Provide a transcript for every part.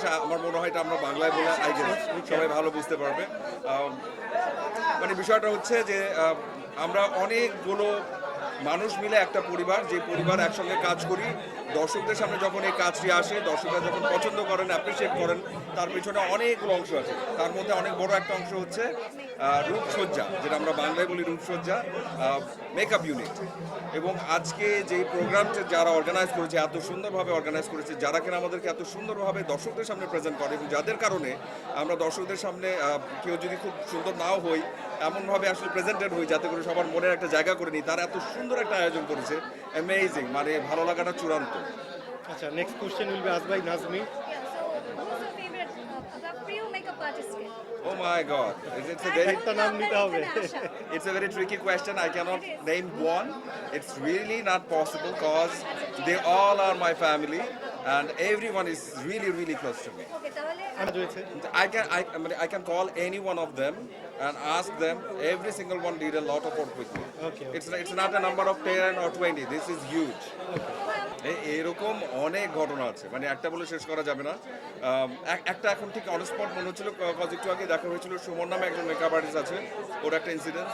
জিনিস আমার মনে হয় এটা আমরা বাংলায় বলে আই সবাই ভালো বুঝতে পারবে। মানে বিষয়টা হচ্ছে যে আমরা অনেকগুলো মানুষ মিলে একটা পরিবার, যে পরিবার একসঙ্গে কাজ করি, দর্শকদের সামনে যখন এই কাজটি আসে, দর্শকরা যখন পছন্দ করেন অ্যাপ্রিসিয়েট করেন, তার পিছনে অনেকগুলো অংশ আছে। তার মধ্যে অনেক বড় একটা অংশ হচ্ছে রূপসজ্জা, যেটা আমরা বাংলায় বলি রূপসজ্জা মেকআপ ইউনিট এবং আজকে যে প্রোগ্রামটা যারা অর্গানাইজ করেছে, এত সুন্দরভাবে অর্গানাইজ করেছে, যারা কিনা আমাদেরকে এত সুন্দরভাবে দর্শকদের সামনে প্রেজেন্ট করে এবং যাদের কারণে আমরা দর্শকদের সামনে কেউ যদি খুব সুন্দর নাও হই, এমনভাবে আসলে প্রেজেন্টেড হই, যাতে করে সবার মনের একটা জায়গা করে নিই, তারা এত সুন্দর একটা আয়োজন করেছে অ্যামেজিং মানে ভালো লাগাটা চূড়ান্ত আচ্ছা next question will be as Najmi uh, a very একটা নাম নিতে হবে It's a very tricky question. I cannot name one. It's really not possible because they all are my family and everyone is really, really close to me. I can I, I, mean, I can call any one of them and ask them. Every single one did a lot of work with me. Okay, okay. It's it's not a number of 10 or 20. This is huge. এ- এরকম অনেক ঘটনা আছে মানে একটা বলে শেষ করা যাবে না একটা এখন ঠিক অন স্পট মনে হচ্ছিল কজ একটু আগে দেখা হয়েছিল সুমন নামে একজন মেকআপ আর্টিস্ট আছে ওর একটা ইনসিডেন্ট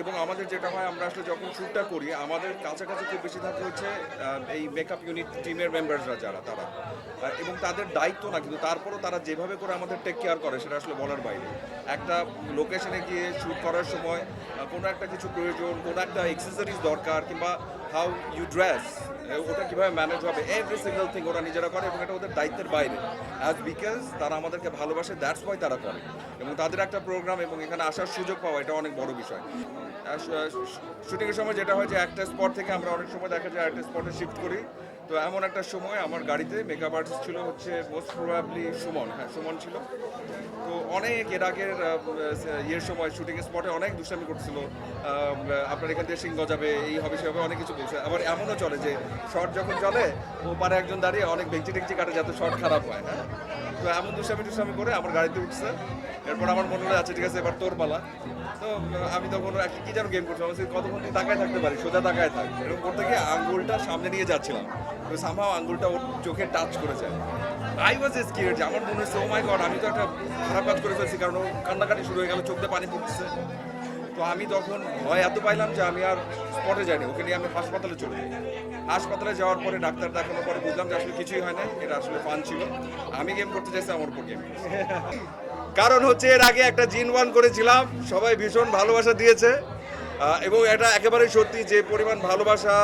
এবং আমাদের যেটা হয়, আমরা আসলে যখন শ্যুটটা করি, আমাদের কাছাকাছি খুব বেশি থাকে হচ্ছে এই মেকআপ ইউনিট টিমের মেম্বারসরা যারা, তারা। এবং তাদের দায়িত্ব না, কিন্তু তারপরও তারা যেভাবে করে আমাদের টেক কেয়ার করে, সেটা আসলে বলার বাইরে। একটা লোকেশনে গিয়ে শ্যুট করার সময় কোনো একটা কিছু প্রয়োজন, কোনো একটা এক্সেসরিজ দরকার, কিংবা হাউ ইউ ড্রেস ওটা কীভাবে ম্যানেজ হবে এভরি সিঙ্গেল থিং ওরা নিজেরা করে, এবং এটা ওদের দায়িত্বের বাইরে। অ্যাজ বিকজ তারা আমাদেরকে ভালোবাসে দ্যাটস ওয়াই তারা করে। এবং তাদের একটা প্রোগ্রাম এবং এখানে আসার সুযোগ পাওয়া, এটা অনেক বড় বিষয়। শুটিংয়ের সময় যেটা হয় যে একটা স্পট থেকে আমরা অনেক সময় দেখা যায় একটা স্পটে শিফট করি। তো এমন একটা সময় আমার গাড়িতে মেকআপ আর্টিস্ট ছিল হচ্ছে মোস্ট প্রবাবলি সুমন হ্যাঁ সুমন ছিল। তো অনেক এর আগের ইয়ের সময় শুটিং স্পটে অনেক দুষ্টামি করছিল। আপনার এখান থেকে সিংহ যাবে, এই হবে সে হবে, অনেক কিছু বলছে। আবার এমনও চলে যে শর্ট যখন চলে ও পারে একজন দাঁড়িয়ে অনেক বেঞ্চি টেঞ্চি কাটে যাতে শর্ট খারাপ হয় হ্যাঁ? তো এমন দুষ্টামি টুষ্টামি করে আমার গাড়িতে উঠছে। এরপর আমার মনে হলো আচ্ছা ঠিক আছে, এবার তোর পালা। তো আমি তখন একটা কি যেন গেম করছিলাম, আমি কতক্ষণ তুই তাকায় থাকতে পারি, সোজা তাকায় থাক। এরকম করতে গিয়ে আঙ্গুলটা সামনে নিয়ে যাচ্ছিলাম। তো সামহাও আঙ্গুলটা ওর চোখে টাচ করে যায় আই ওয়াজ স্কিয়ার্ড যে আমার মনে হচ্ছে ও মাই গড আমি তো একটা খারাপ কাজ করে ফেলছি। কারণ ও কান্নাকাটি শুরু হয়ে গেল, চোখ পানি পড়তেছে। তো আমি তখন ভয় এত পাইলাম যে আমি আর স্পটে যাইনি, ওকে নিয়ে আমি হাসপাতালে চলে যাই। হাসপাতালে যাওয়ার পরে ডাক্তার দেখানোর পরে বুঝলাম যে আসলে কিছুই হয় না, এটা আসলে ফান ছিল। আমি গেম করতে চাইছি, আমার উপর গেম কারণ হচ্ছে এর আগে একটা জিন ওয়ান করেছিলাম, সবাই ভীষণ ভালোবাসা দিয়েছে এবং এটা একেবারেই সত্যি যে পরিমাণ ভালোবাসা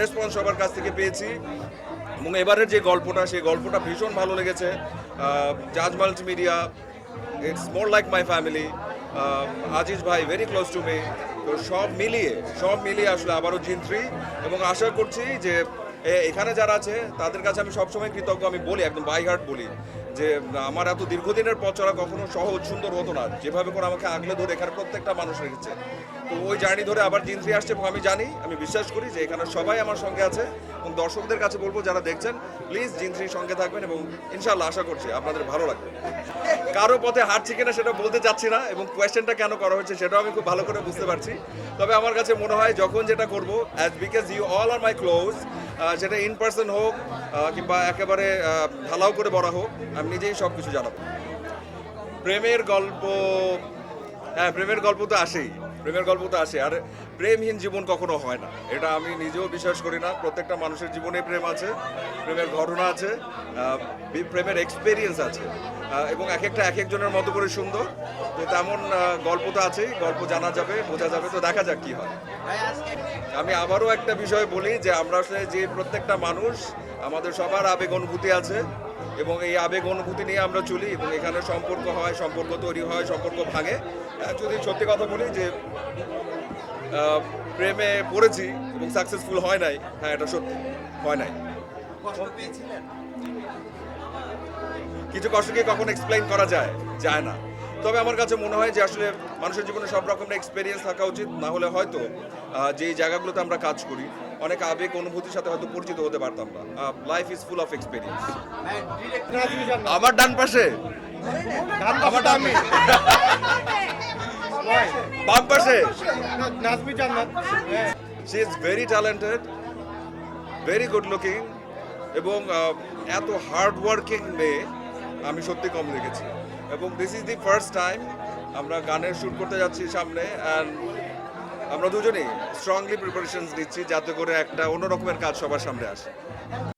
রেসপন্স সবার কাছ থেকে পেয়েছি। এবং এবারের যে গল্পটা, সেই গল্পটা ভীষণ ভালো লেগেছে। Jaaz multimedia it's more like my family Aziz ভাই ভেরি ক্লোজ টু মি তো সব মিলিয়ে সব মিলিয়ে আসলে আবারও জিন থ্রি এবং আশা করছি যে এখানে যারা আছে, তাদের কাছে আমি সবসময় কৃতজ্ঞ। আমি বলি, একদম বাই হার্ট বলি, যে, আমার এত দীর্ঘদিনের পথ চলা কখনো সহজ, সুন্দর হতো না। যেভাবে করে আমাকে আগলে ধরে এখানে প্রত্যেকটা মানুষ রেখেছে। তো ওই জার্নি ধরে আবার জিন আসছে এবং আমি জানি, আমি বিশ্বাস করি যে এখানে সবাই আমার সঙ্গে আছে এবং দর্শকদের কাছে বলব যারা দেখছেন প্লিজ জিন সঙ্গে থাকবেন এবং ইনশাল্লাহ আশা করছি আপনাদের ভালো লাগবে। কারও পথে হাঁটছি কিনা সেটা বলতে চাচ্ছি না এবং কোয়েশ্চেনটা কেন করা হয়েছে সেটাও আমি খুব ভালো করে বুঝতে পারছি। তবে আমার কাছে মনে হয় যখন যেটা করব as because you all are my close সেটা ইন পার্সন হোক কিংবা একেবারে ঢালাও করে বলা হোক, আমি নিজেই সব কিছু জানাব। প্রেমের গল্প হ্যাঁ প্রেমের গল্প তো আসেই। প্রেমের গল্প তো আসে আর প্রেমহীন জীবন কখনো হয় না। এটা আমি নিজেও বিশ্বাস করি না, প্রত্যেকটা মানুষের জীবনে প্রেম আছে, প্রেমের ঘটনা আছে প্রেমের এক্সপেরিয়েন্স আছে এবং এক একটা এক একজনের মতো করে সুন্দর। তো তেমন গল্প তো আছেই, গল্প জানা যাবে, বোঝা যাবে, তো দেখা যাক কি হয়। আমি আবারও একটা বিষয় বলি যে আমরা আসলে যে প্রত্যেকটা মানুষ, আমাদের সবার আবেগ অনুভূতি আছে এবং এই আবেগ অনুভূতি নিয়ে আমরা চলি এবং এখানে সম্পর্ক হয় সম্পর্ক তৈরি হয় সম্পর্ক ভাঙে। যদি সত্যি কথা বলি যে প্রেমে পড়েছি এবং সাকসেসফুল হয় নাই হ্যাঁ এটা সত্যি হয় নাই। কিছু কষ্টকে কখন এক্সপ্লেইন করা যায় যায় না। তবে আমার কাছে মনে হয় যে আসলে মানুষের জীবনে সব রকমের এক্সপিরিয়েন্স থাকা উচিত না হলে হয়তো যে জায়গাগুলোতে আমরা কাজ করি অনেক আবেগ অনুভূতির সাথে হয়তো পরিচিত হতে পারতাম না। Life is full of experience আমার ডান পাশে। আমার ডান আমি। বাম পাশে। Najmi Jannat. She is very talented very good looking এবং এত হার্ড ওয়ার্কিং মেয়ে আমি সত্যি কম দেখেছি। এবং this is the first time আমরা গানের শুট করতে যাচ্ছি সামনে অ্যান্ড আমরা দুজনেই স্ট্রংলি প্রিপারেশন নিচ্ছি যাতে করে একটা অন্যরকমের কাজ সবার সামনে আসে।